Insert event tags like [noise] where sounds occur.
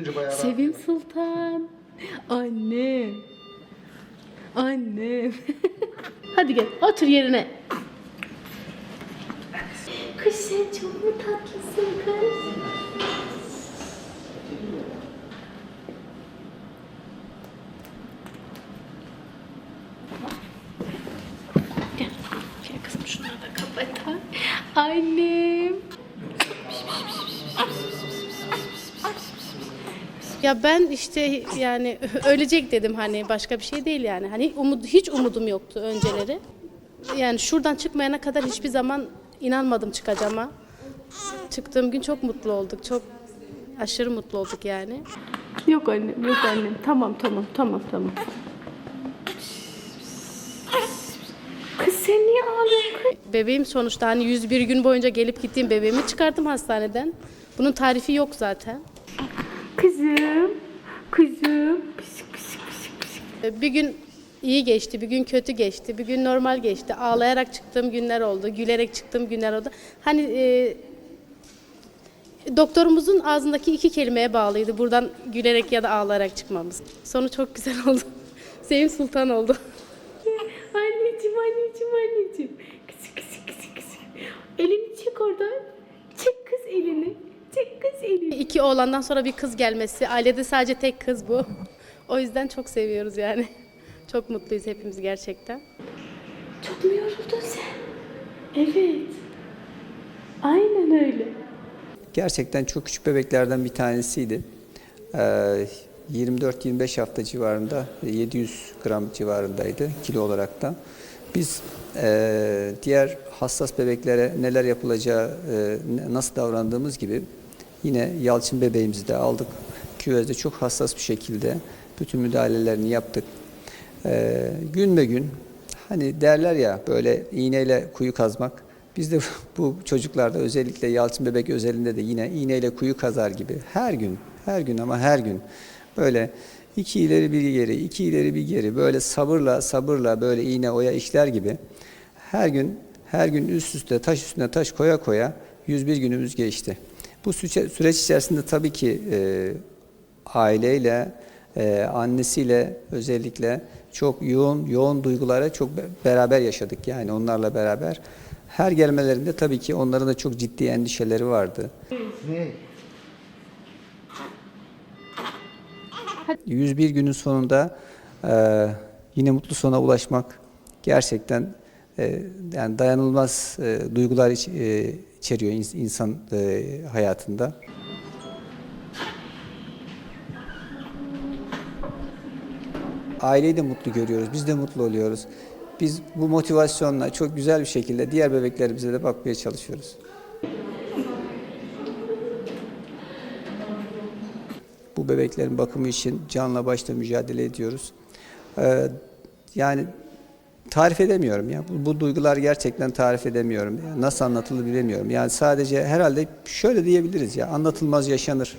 çıkınca bayağı rahat. Sevim Sultan. Annem. Annem. Hadi gel otur yerine. Kız sen çok mu tatlısın kız? Gel. Gel kızım şunları da kapat. Annem. Ya ben işte yani [laughs] ölecek dedim hani başka bir şey değil yani. Hani umut hiç umudum yoktu önceleri. Yani şuradan çıkmayana kadar hiçbir zaman inanmadım çıkacağıma. Çıktığım gün çok mutlu olduk. Çok aşırı mutlu olduk yani. Yok annem, yok annem. Tamam, tamam, tamam, tamam. Kız sen niye ağlıyorsun? Bebeğim sonuçta hani 101 gün boyunca gelip gittiğim bebeğimi çıkardım hastaneden. Bunun tarifi yok zaten. Kızım, kızım. Pısık, pısık, pısık, pısık. Bir gün iyi geçti, bir gün kötü geçti, bir gün normal geçti. Ağlayarak çıktığım günler oldu, gülerek çıktığım günler oldu. Hani e, doktorumuzun ağzındaki iki kelimeye bağlıydı. Buradan gülerek ya da ağlayarak çıkmamız. Sonu çok güzel [laughs] oldu. Sevim Sultan oldu. anneciğim, anneciğim, anneciğim. Kızı, kızı, kızı, kızı. Elini çek oradan. Çek kız elini. Çek kız elini. İki oğlandan sonra bir kız gelmesi. Ailede sadece tek kız bu. O yüzden çok seviyoruz yani. Çok mutluyuz hepimiz gerçekten. Çok mu yoruldun sen? Evet. Aynen öyle. Gerçekten çok küçük bebeklerden bir tanesiydi. Ee, 24-25 hafta civarında 700 gram civarındaydı kilo olarak da. Biz e, diğer hassas bebeklere neler yapılacağı, e, nasıl davrandığımız gibi yine Yalçın bebeğimizi de aldık. Küvezde çok hassas bir şekilde bütün müdahalelerini yaptık. Ee, gün be gün hani derler ya böyle iğneyle kuyu kazmak. Biz de [laughs] bu çocuklarda özellikle Yalçın bebek özelinde de yine iğneyle kuyu kazar gibi her gün, her gün ama her gün böyle iki ileri bir geri, iki ileri bir geri böyle sabırla sabırla böyle iğne oya işler gibi her gün her gün üst üste taş üstüne taş koya koya 101 günümüz geçti. Bu süreç, içerisinde tabii ki e, aileyle, e, annesiyle özellikle çok yoğun yoğun duygulara çok be- beraber yaşadık yani onlarla beraber. Her gelmelerinde tabii ki onların da çok ciddi endişeleri vardı. Ne? 101 günün sonunda e, yine mutlu sona ulaşmak gerçekten e, yani dayanılmaz e, duygular iç- e, içeriyor ins- insan e, hayatında. Aileyi de mutlu görüyoruz, biz de mutlu oluyoruz. Biz bu motivasyonla çok güzel bir şekilde diğer bebeklerimize de bakmaya çalışıyoruz. Bu bebeklerin bakımı için canla başla mücadele ediyoruz. Ee, yani tarif edemiyorum ya. Bu, bu duygular gerçekten tarif edemiyorum. Ya. Nasıl anlatılır bilemiyorum. Yani sadece herhalde şöyle diyebiliriz ya. Anlatılmaz yaşanır.